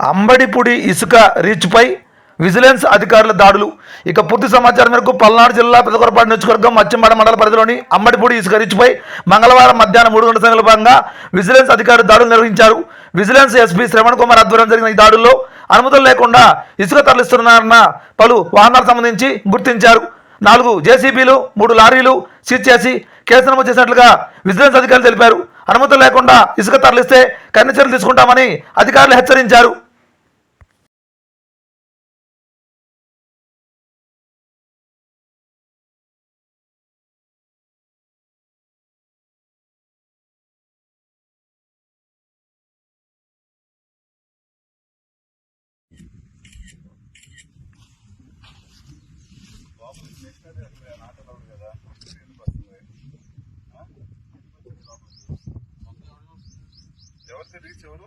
అంబడిపూడి ఇసుక రీచ్పై విజిలెన్స్ అధికారుల దాడులు. ఇక పూర్తి సమాచారం మేరకు పల్నాడు జిల్లా పెదకొరపాడు నియోజకవర్గం మచ్చంబాడ మండల పరిధిలోని అంబడిపూడి ఇసుక రీచ్పై మంగళవారం మధ్యాహ్నం మూడు గంటల సమయంలో భాగంగా విజిలెన్స్ అధికారులు దాడులు నిర్వహించారు. విజిలెన్స్ ఎస్పీ శ్రవణ్ కుమార్ ఆధ్వర్యం జరిగిన ఈ దాడుల్లో అనుమతులు లేకుండా ఇసుక తరలిస్తున్నారన్న పలు వాహనాలకు సంబంధించి గుర్తించారు. నాలుగు జేసీబీలు మూడు లారీలు సీజ్ చేసి కేసు నమోదు చేసినట్లుగా విజిలెన్స్ అధికారులు తెలిపారు. అనుమతులు లేకుండా ఇసుక తరలిస్తే కఠిన చర్యలు తీసుకుంటామని అధికారులు హెచ్చరించారు. ఎవరు రీచ్ ఎవరు?